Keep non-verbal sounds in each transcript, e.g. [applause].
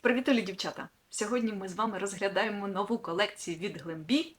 Привіт, дівчата! Сьогодні ми з вами розглядаємо нову колекцію від Глембі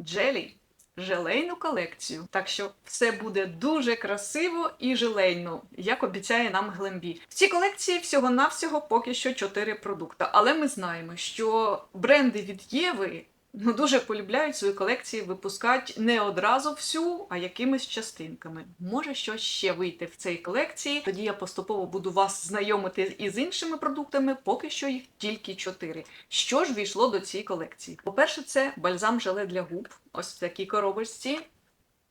Джелі. Желейну колекцію. Так що все буде дуже красиво і желейно, як обіцяє нам Глембі. В цій колекції всього-навсього поки що 4 продукти. Але ми знаємо, що бренди від Єви ну, дуже полюбляють свої колекції випускати не одразу всю, а якимись частинками. Може щось ще вийти в цій колекції. Тоді я поступово буду вас знайомити із іншими продуктами, поки що їх тільки 4. Що ж війшло до цієї колекції? По-перше, це бальзам желе для губ, ось в такій коробочці.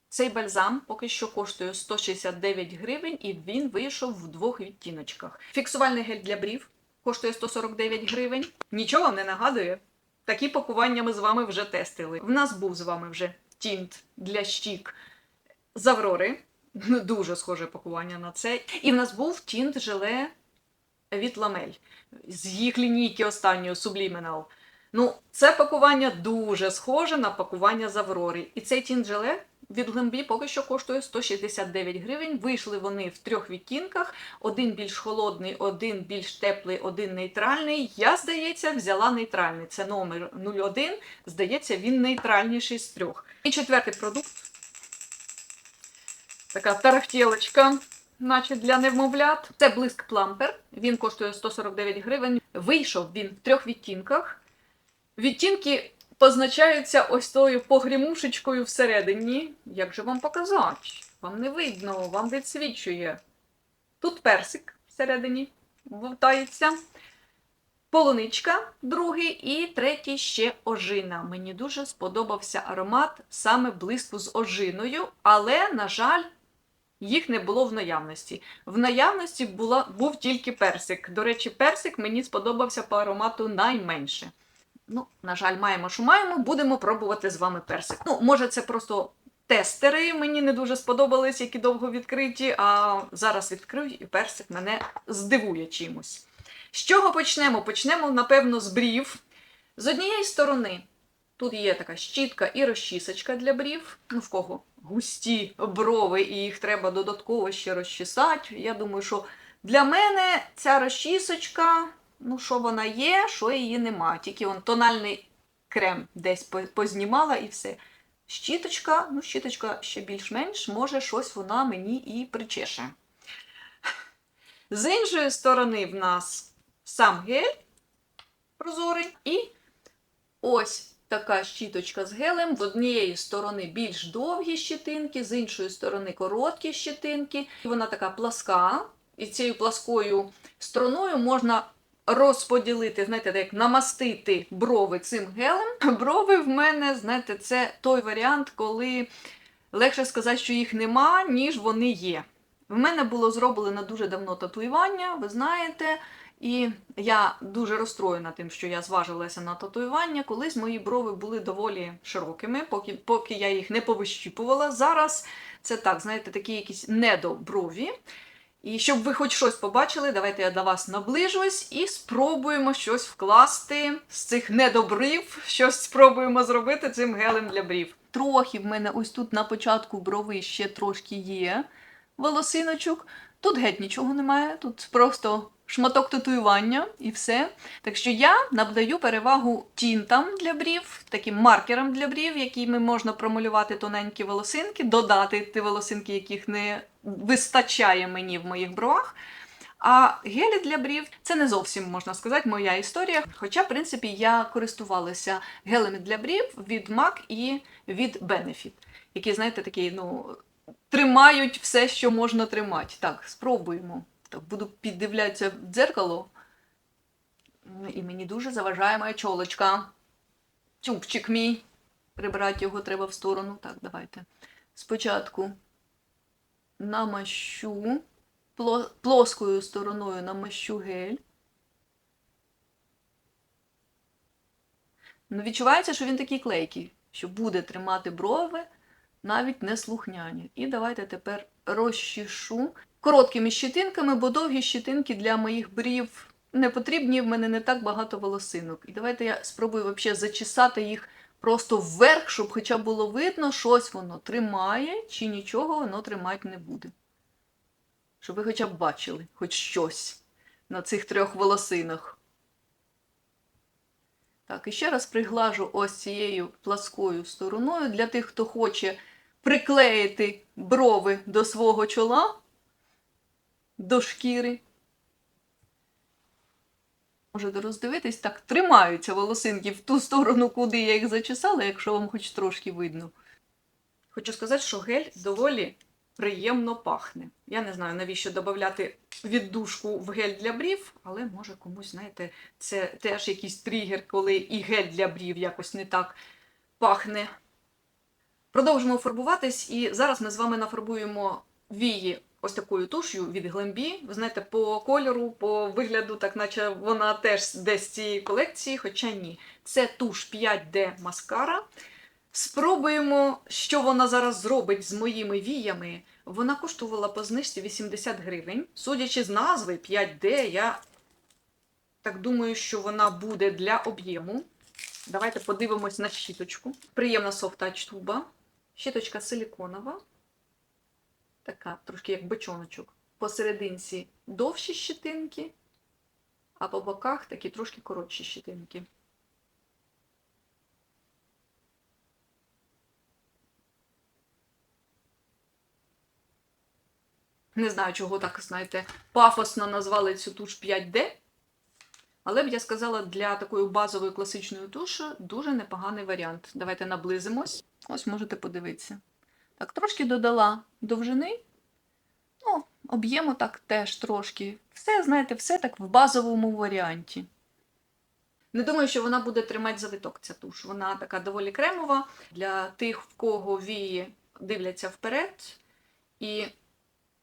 Цей бальзам поки що коштує 169 гривень, і він вийшов в двох відтіночках. Фіксувальний гель для брів коштує 149 гривень. Нічого вам не нагадує. Такі пакування ми з вами вже тестили. В нас був з вами вже тінт для щік з Аврори. [laughs] Дуже схоже пакування на це. І в нас був тінт желе від Ламель з їх лінійки останньої Subliminal. Ну, це пакування дуже схоже на пакування з Аврори. І цей тінт желе від Глембі поки що коштує 169 гривень. Вийшли вони в трьох відтінках: один більш холодний, один більш теплий, один нейтральний. Я, здається, взяла нейтральний. Це номер 01. Здається, він нейтральніший з трьох. І четвертий продукт. Така тарахтєлочка, наче для немовлят. Це блиск плампер. Він коштує 149 гривень. Вийшов він в трьох відтінках. Відтінки позначаються ось тою погрімушечкою всередині. Як же вам показати? Вам не видно, вам відсвічує. Тут персик всередині вовтається. Полуничка, другий, і третій ще ожина. Мені дуже сподобався аромат саме блиску з ожиною, але, на жаль, їх не було в наявності. В наявності була, був тільки персик. До речі, персик мені сподобався по аромату найменше. Ну, на жаль, маємо, що маємо, будемо пробувати з вами персик. Ну, може, це просто тестери мені не дуже сподобались, які довго відкриті, а зараз відкрию і персик мене здивує чимось. З чого почнемо? Почнемо, напевно, з брів. З однієї сторони, тут є така щітка і розчісочка для брів. Ну, в кого густі брови, і їх треба додатково ще розчесати. Я думаю, що для мене ця розчісочка, ну, що вона є, що її нема. Тільки он тональний крем десь познімала і все. Щіточка, ну, щіточка ще більш-менш, може, щось вона мені і причеше. З іншої сторони, в нас сам гель прозорий, і ось така щіточка з гелем. З однієї сторони більш довгі щетинки, з іншої сторони короткі щетинки. І Вона така пласка, і цією пласкою стороною можна розподілити, знаєте, як намастити брови цим гелем. [laughs] Брови в мене, знаєте, це той варіант, коли легше сказати, що їх нема, ніж вони є. В мене було зроблено дуже давно татуювання, ви знаєте, і я дуже розстроєна тим, що я зважилася на татуювання. Колись мої брови були доволі широкими, поки, поки я їх не повищіпувала. Зараз це так, знаєте, такі якісь недоброві. І щоб ви хоч щось побачили, давайте я до вас наближусь і спробуємо щось вкласти з цих недобрив, щось спробуємо зробити цим гелем для брів. Трохи в мене ось тут на початку брови ще трошки є волосиночок. Тут геть нічого немає, тут просто шматок татуювання і все. Так що я надаю перевагу тінтам для брів, таким маркерам для брів, якими можна промалювати тоненькі волосинки, додати ті волосинки, яких не вистачає мені в моїх бровах. А гелі для брів це не зовсім можна сказати моя історія. Хоча, в принципі, я користувалася гелями для брів від MAC і від Benefit, які, знаєте, такі, ну, тримають все, що можна тримати. Так, спробуємо. Так, буду піддивлятися в дзеркало. Ну, І мені дуже заважає моя чолочка. Чубчик мій. Прибрати його треба в сторону. Так, давайте. Спочатку намащу плоскою стороною намащу гель. Ну, відчувається, що він такий клейкий, що буде тримати брови навіть не слухняні. І давайте тепер розчішу короткими щетинками, бо довгі щетинки для моїх брів не потрібні, в мене не так багато волосинок. І давайте я спробую взагалі зачесати їх просто вверх, щоб хоча було видно, щось воно тримає, чи нічого воно тримати не буде. Щоб ви хоча б бачили хоч щось на цих трьох волосинах. Так, і ще раз приглажу ось цією пласкою стороною для тих, хто хоче приклеїти брови до свого чола, до шкіри. Можете роздивитись, так тримаються волосинки в ту сторону, куди я їх зачесала, якщо вам хоч трошки видно. Хочу сказати, що гель доволі приємно пахне. Я не знаю, навіщо додати віддушку в гель для брів, але може комусь, знаєте, це теж якийсь тригер, коли і гель для брів якось не так пахне. Продовжимо фарбуватись, і зараз ми з вами нафарбуємо вії ось такою туш'ю від Глембі. Ви знаєте, по кольору, по вигляду, так наче вона теж десь з цієї колекції, хоча ні. Це туш 5D маскара. Спробуємо, що вона зараз зробить з моїми віями. Вона коштувала по знижці 80 гривень. Судячи з назви 5D, я так думаю, що вона буде для об'єму. Давайте подивимось на щіточку. Приємна софт-тач туба. Щіточка силіконова. Така, трошки як бочоночок. Посерединці довші щетинки, а по боках такі трошки коротші щетинки. Не знаю, чого так, знаєте, пафосно назвали цю туш 5D. Але б я сказала, для такої базової класичної туші дуже непоганий варіант. Давайте наблизимось. Ось можете подивитися. Так, трошки додала довжини. Ну, об'єму так теж трошки. Все, знаєте, все так в базовому варіанті. Не думаю, що вона буде тримати завиток, ця туш. Вона така доволі кремова. Для тих, в кого вії дивляться вперед і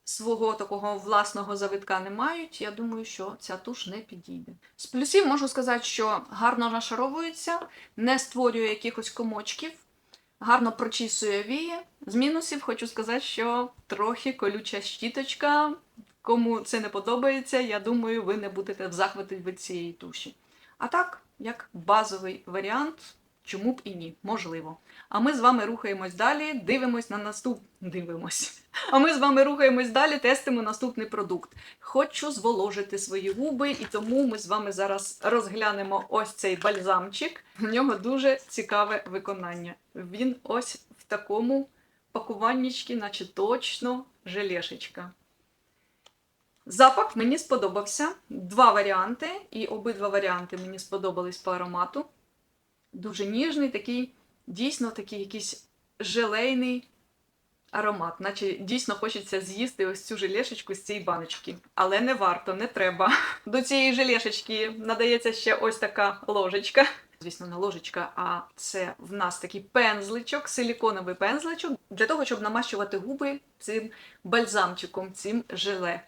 свого такого власного завитка не мають, я думаю, що ця туш не підійде. З плюсів можу сказати, що гарно нашаровується, не створює якихось комочків, гарно прочісує вії. З мінусів хочу сказати, що трохи колюча щіточка. Кому це не подобається, я думаю, ви не будете в захваті від цієї туші. А так, як базовий варіант, чому б і ні, можливо. А ми з вами рухаємось далі, дивимось на наступ... Дивимось. А ми з вами рухаємось далі, тестимо наступний продукт. Хочу зволожити свої губи, і тому ми з вами зараз розглянемо ось цей бальзамчик. В нього дуже цікаве виконання. Він ось в такому пакуваннячці, наче точно желешечка. Запах мені сподобався. Два варіанти, і обидва варіанти мені сподобались по аромату. Дуже ніжний, такий, дійсно такий якийсь желейний аромат, наче дійсно хочеться з'їсти ось цю желешечку з цієї баночки. Але не варто, не треба. До цієї желешечки надається ще ось така ложечка. Звісно, не ложечка, а це в нас такий пензличок, силіконовий пензличок, для того, щоб намащувати губи цим бальзамчиком, цим желе.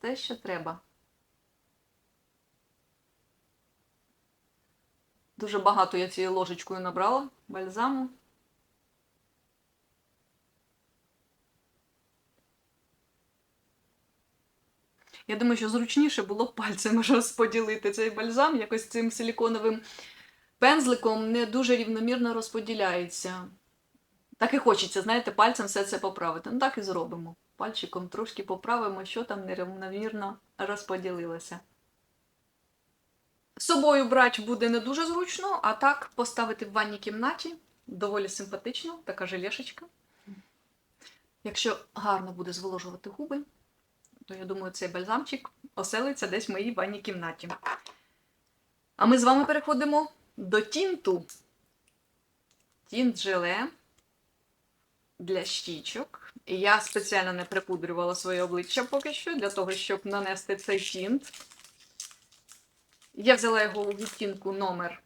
Те, що треба. Дуже багато я цією ложечкою набрала бальзаму. Я думаю, що зручніше було б пальцем [laughs] розподілити цей бальзам, якось цим силіконовим пензликом не дуже рівномірно розподіляється. Так і хочеться, знаєте, пальцем все це поправити. Ну так і зробимо. Пальчиком трошки поправимо, що там нерівномірно розподілилося. З собою брати буде не дуже зручно, а так поставити в ванній кімнаті доволі симпатично, така желешечка. Якщо гарно буде зволожувати губи, то я думаю, цей бальзамчик оселиться десь в моїй ванній кімнаті. А ми з вами переходимо до тінту. Тінт желе для щічок. Я спеціально не припудрювала своє обличчя поки що, для того, щоб нанести цей тінт. Я взяла його у відтінку номер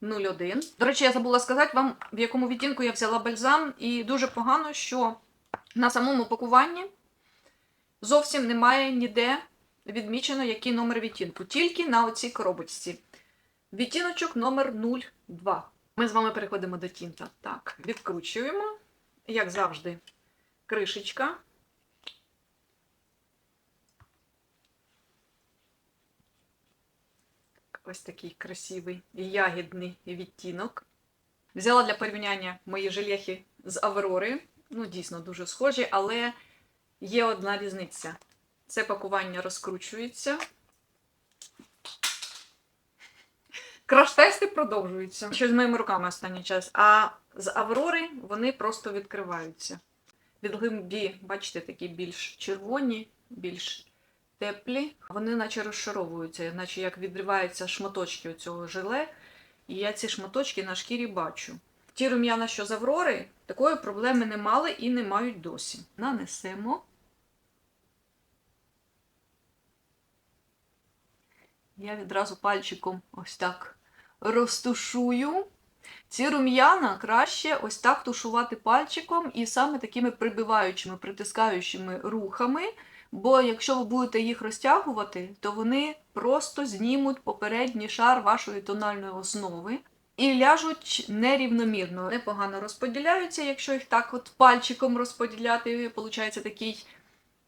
01. До речі, я забула сказати вам, в якому відтінку я взяла бальзам, і дуже погано, що на самому пакуванні зовсім немає ніде відмічено, який номер відтінку. Тільки на оцій коробочці. Відтіночок номер 02. Ми з вами переходимо до тінта. Так, відкручуємо, як завжди, кришечка. Ось такий красивий ягідний відтінок. Взяла для порівняння мої желехи з Аврори. Ну, дійсно, дуже схожі, але є одна різниця. Це пакування розкручується. Краш-тести продовжуються. Що з моїми руками останній час. А з Аврори вони просто відкриваються. Від глибі, бачите, такі більш червоні, більш теплі. Вони наче розшаровуються, наче як відриваються шматочки цього желе. І я ці шматочки на шкірі бачу. Ті рум'яна, що з Аврори, такої проблеми не мали і не мають досі. Нанесемо. Я відразу пальчиком ось так розтушую. Ці рум'яна краще ось так тушувати пальчиком і саме такими прибиваючими, притискаючими рухами. Бо якщо ви будете їх розтягувати, то вони просто знімуть попередній шар вашої тональної основи і ляжуть нерівномірно. Непогано розподіляються, якщо їх так от пальчиком розподіляти, виходить такий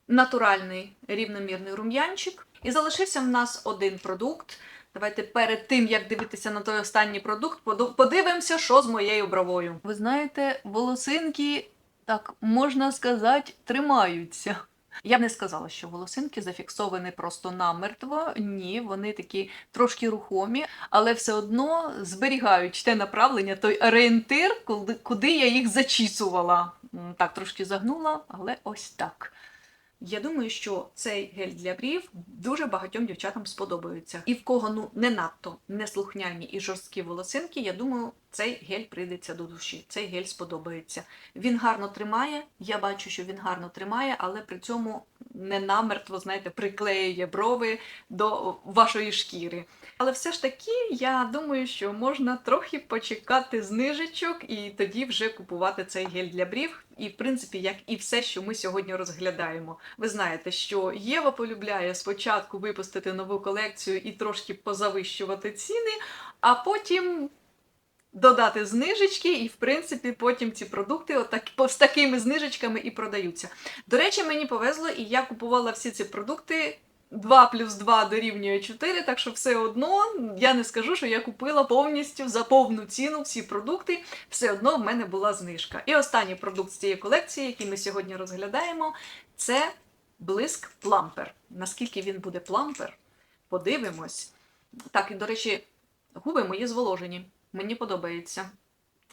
натуральний рівномірний рум'янчик. І залишився в нас один продукт. Давайте перед тим, як дивитися на той останній продукт, подивимося, що з моєю бровою. Ви знаєте, волосинки, так можна сказати, тримаються. Я б не сказала, що волосинки зафіксовані просто намертво. Ні, вони такі трошки рухомі, але все одно зберігають те направлення, той орієнтир, куди, я їх зачісувала. Так, трошки загнула, але ось так. Я думаю, що цей гель для брів дуже багатьом дівчатам сподобається. І в кого ну не надто неслухняні і жорсткі волосинки, я думаю, цей гель прийдеться до душі. Цей гель сподобається. Він гарно тримає. Я бачу, що він гарно тримає, але при цьому не намертво, знаєте, приклеює брови до вашої шкіри. Але все ж таки, я думаю, що можна трохи почекати знижечок і тоді вже купувати цей гель для брів. І, в принципі, як і все, що ми сьогодні розглядаємо. Ви знаєте, що Єва полюбляє спочатку випустити нову колекцію і трошки позавищувати ціни, а потім додати знижечки, і, в принципі, потім ці продукти отак, по- з такими знижечками і продаються. До речі, мені повезло, і я купувала всі ці продукти 2 плюс 2 дорівнює 4, так що все одно я не скажу, що я купила повністю за повну ціну всі продукти, все одно в мене була знижка. І останній продукт з цієї колекції, який ми сьогодні розглядаємо, це блиск плампер. Наскільки він буде плампер, подивимось. Так, і до речі, губи мої зволожені. Мені подобається.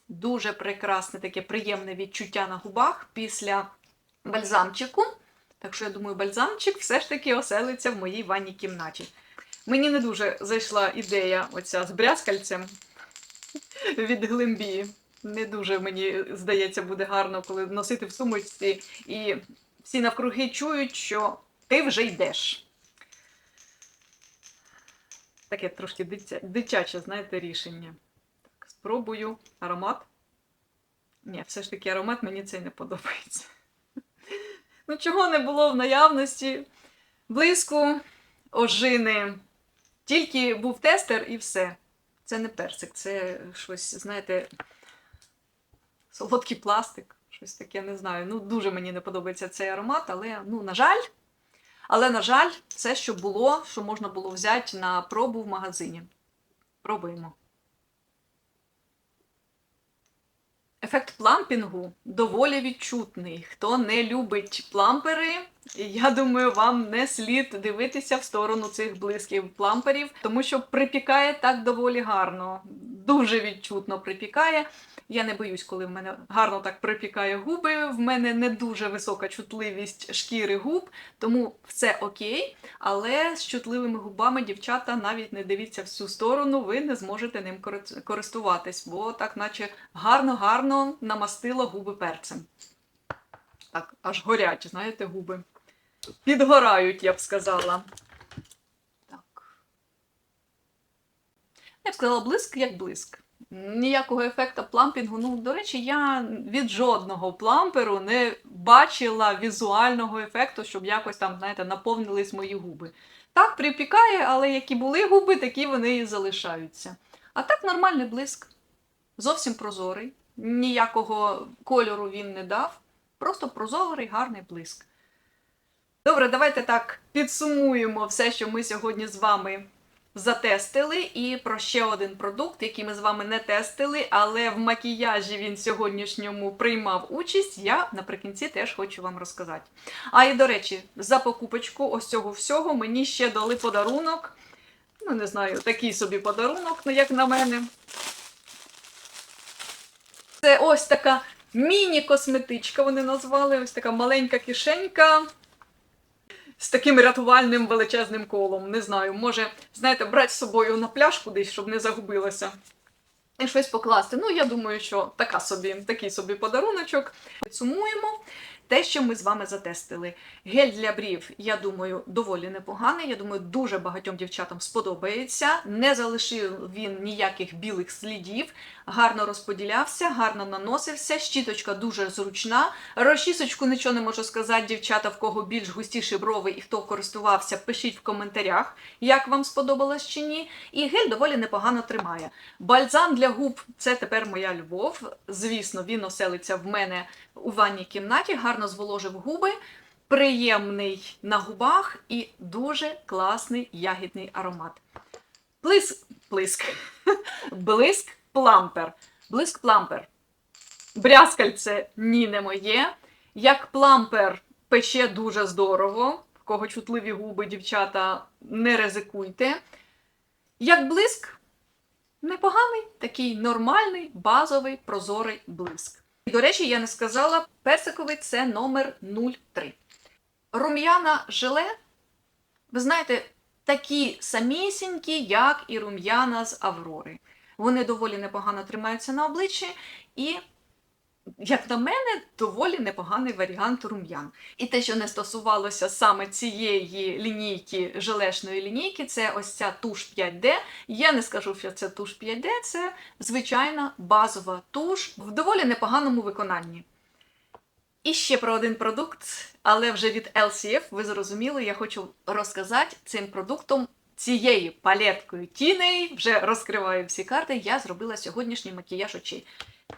Дуже прекрасне таке приємне відчуття на губах після бальзамчику. Так що я думаю, бальзамчик все ж таки оселиться в моїй ванній кімнаті. Мені не дуже зайшла ідея оця з брязкальцем від глимбі. Не дуже мені здається буде гарно, коли носити в сумочці, і всі навкруги чують, що ти вже йдеш. Таке трошки дитя... дитяче, знаєте, рішення. Так, спробую аромат. Ні, все ж таки аромат мені цей не подобається. Ну, чого не було в наявності? Блиску, ожини. Тільки був тестер і все. Це не персик, це щось, знаєте, солодкий пластик, щось таке, не знаю. Ну, дуже мені не подобається цей аромат, але, ну, на жаль. Але, на жаль, все, що було, що можна було взяти на пробу в магазині. Пробуємо. Ефект плампінгу доволі відчутний. Хто не любить плампери, я думаю, вам не слід дивитися в сторону цих блисків пламперів, тому що припікає так доволі гарно. Дуже відчутно припікає. Я не боюсь, коли в мене гарно так припікає губи. В мене не дуже висока чутливість шкіри губ, тому все окей. Але з чутливими губами, дівчата, навіть не дивіться в цю сторону, ви не зможете ним кори- користуватись, бо так, наче гарно-гарно намастило губи перцем. Так, аж горять, знаєте, губи. Підгорають, я б сказала. Так. Я б сказала, блиск як блиск. Ніякого ефекту плампінгу. Ну, до речі, я від жодного пламперу не бачила візуального ефекту, щоб якось там, знаєте, наповнились мої губи. Так, припікає, але які були губи, такі вони і залишаються. А так нормальний блиск. Зовсім прозорий. Ніякого кольору він не дав. Просто прозорий, гарний блиск. Добре, давайте так підсумуємо все, що ми сьогодні з вами затестили. І про ще один продукт, який ми з вами не тестили, але в макіяжі він сьогоднішньому приймав участь. Я наприкінці теж хочу вам розказати. А і до речі, за покупочку ось цього всього мені ще дали подарунок. Ну, не знаю, такий собі подарунок, ну, як на мене. Це ось така міні-косметичка, вони назвали. Ось така маленька кишенька з таким рятувальним величезним колом. Не знаю, може, знаєте, брати з собою на пляж кудись, щоб не загубилося. І щось покласти. Ну, я думаю, що така собі, такий собі подаруночок. Підсумуємо те, що ми з вами затестили. Гель для брів, я думаю, доволі непоганий. Я думаю, дуже багатьом дівчатам сподобається. Не залишив він ніяких білих слідів, гарно розподілявся, гарно наносився. Щіточка дуже зручна. Розчісочку нічого не можу сказати, дівчата, в кого більш густіші брови і хто користувався, пишіть в коментарях, як вам сподобалось чи ні. І гель доволі непогано тримає. Бальзам для губ це тепер моя любов. Звісно, він оселиться в мене у ванній кімнаті, гарно зволожив губи, приємний на губах і дуже класний ягідний аромат. Плиск, плиск, [laughs] блиск плампер. Блиск плампер. Брязкальце ні, не моє. Як плампер пече дуже здорово. В кого чутливі губи, дівчата, не ризикуйте. Як блиск, непоганий, такий нормальний, базовий, прозорий блиск. До речі, я не сказала, персиковий це номер 03. Рум'яна желе, ви знаєте, такі самісінькі, як і рум'яна з Аврори. Вони доволі непогано тримаються на обличчі і, як на мене, доволі непоганий варіант рум'ян. І те, що не стосувалося саме цієї лінійки, желешної лінійки, це ось ця туш 5D. Я не скажу, що це туш 5D, це звичайна базова туш в доволі непоганому виконанні. І ще про один продукт, але вже від LCF, ви зрозуміли, я хочу розказати цим продуктом. Цією палеткою тіней, вже розкриваю всі карти, я зробила сьогоднішній макіяж очей.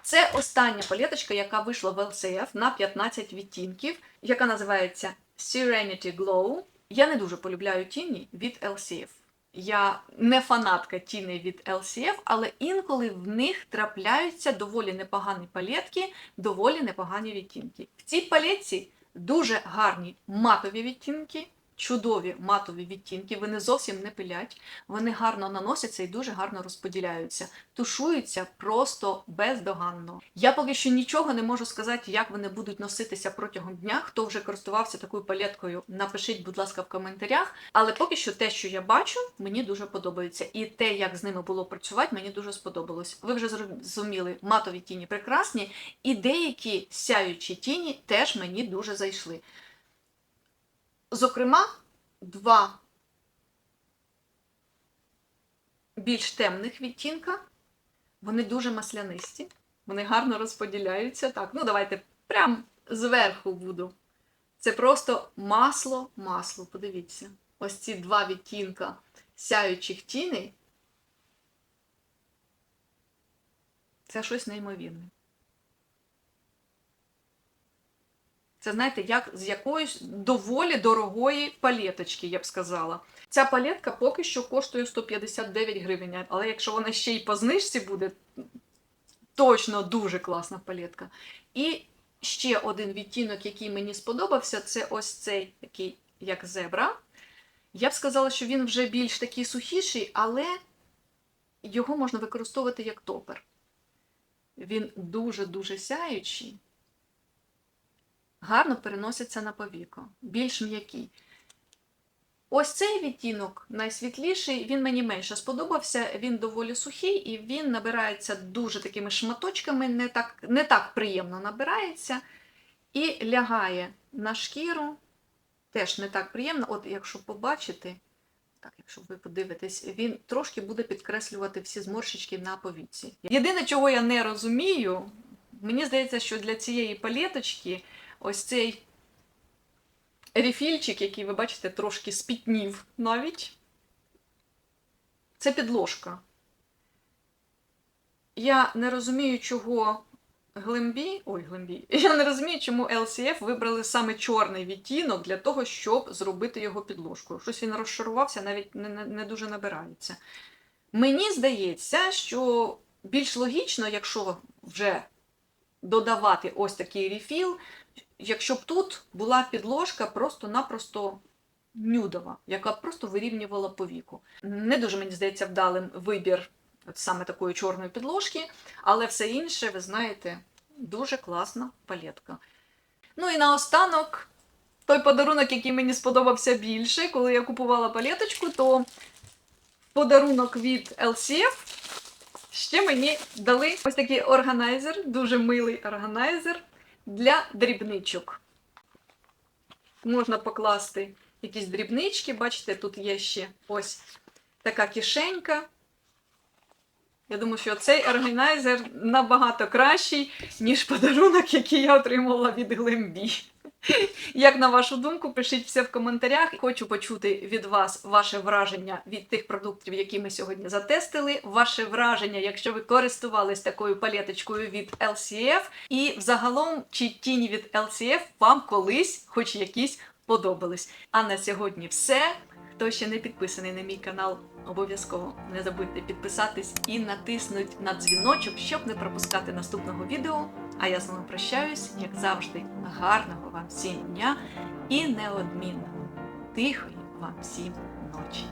Це остання палеточка, яка вийшла в LCF на 15 відтінків, яка називається Serenity Glow. Я не дуже полюбляю тіні від LCF. Я не фанатка тіней від LCF, але інколи в них трапляються доволі непогані палетки, доволі непогані відтінки. В цій палетці дуже гарні матові відтінки, чудові матові відтінки, вони зовсім не пилять, вони гарно наносяться і дуже гарно розподіляються, тушуються просто бездоганно. Я поки що нічого не можу сказати, як вони будуть носитися протягом дня. Хто вже користувався такою палеткою, напишіть, будь ласка, в коментарях. Але поки що те, що я бачу, мені дуже подобається. І те, як з ними було працювати, мені дуже сподобалось. Ви вже зрозуміли, матові тіні прекрасні, і деякі сяючі тіні теж мені дуже зайшли. Зокрема, два більш темних відтінка. Вони дуже маслянисті, вони гарно розподіляються. Так, ну давайте прям зверху буду. Це просто масло, масло. Подивіться. Ось ці два відтінка сяючих тіней. Це щось неймовірне. Це, знаєте, як з якоїсь доволі дорогої палеточки, я б сказала. Ця палетка поки що коштує 159 гривень, але якщо вона ще й по знижці буде, точно дуже класна палетка. І ще один відтінок, який мені сподобався, це ось цей такий, як зебра. Я б сказала, що він вже більш такий сухіший, але його можна використовувати як топер. Він дуже-дуже сяючий гарно переноситься на повіко, більш м'який. Ось цей відтінок найсвітліший, він мені менше сподобався, він доволі сухий і він набирається дуже такими шматочками, не так, не так приємно набирається. І лягає на шкіру, теж не так приємно. От якщо побачити, так, якщо ви подивитесь, він трошки буде підкреслювати всі зморщички на повіці. Єдине, чого я не розумію, мені здається, що для цієї палеточки ось цей рефільчик, який ви бачите, трошки спітнів навіть. Це підложка. Я не розумію, чого Глембі. Ой, Глембі. [laughs] Я не розумію, чому LCF вибрали саме чорний відтінок для того, щоб зробити його підложкою. Щось він розшарувався, навіть не, не, не дуже набирається. Мені здається, що більш логічно, якщо вже додавати ось такий рефіл, якщо б тут була підложка просто-напросто нюдова, яка б просто вирівнювала повіку. Не дуже мені здається вдалим вибір от саме такої чорної підложки, але все інше, ви знаєте, дуже класна палетка. Ну і наостанок, той подарунок, який мені сподобався більше, коли я купувала палеточку, то подарунок від LCF ще мені дали ось такий органайзер, дуже милий органайзер для дрібничок. Можна покласти якісь дрібнички, бачите, тут є ще ось така кишенька. Я думаю, що цей органайзер набагато кращий, ніж подарунок, який я отримала від Глембі. Як на вашу думку, пишіть все в коментарях. Хочу почути від вас ваше враження від тих продуктів, які ми сьогодні затестили. Ваше враження, якщо ви користувались такою палеточкою від LCF, і взагалом, чи тіні від LCF вам колись, хоч якісь, подобались. А на сьогодні все. Хто ще не підписаний на мій канал, обов'язково не забудьте підписатись і натиснуть на дзвіночок, щоб не пропускати наступного відео. А я з вами прощаюсь, як завжди, гарного вам всім дня і неодмінно тихої вам всім ночі.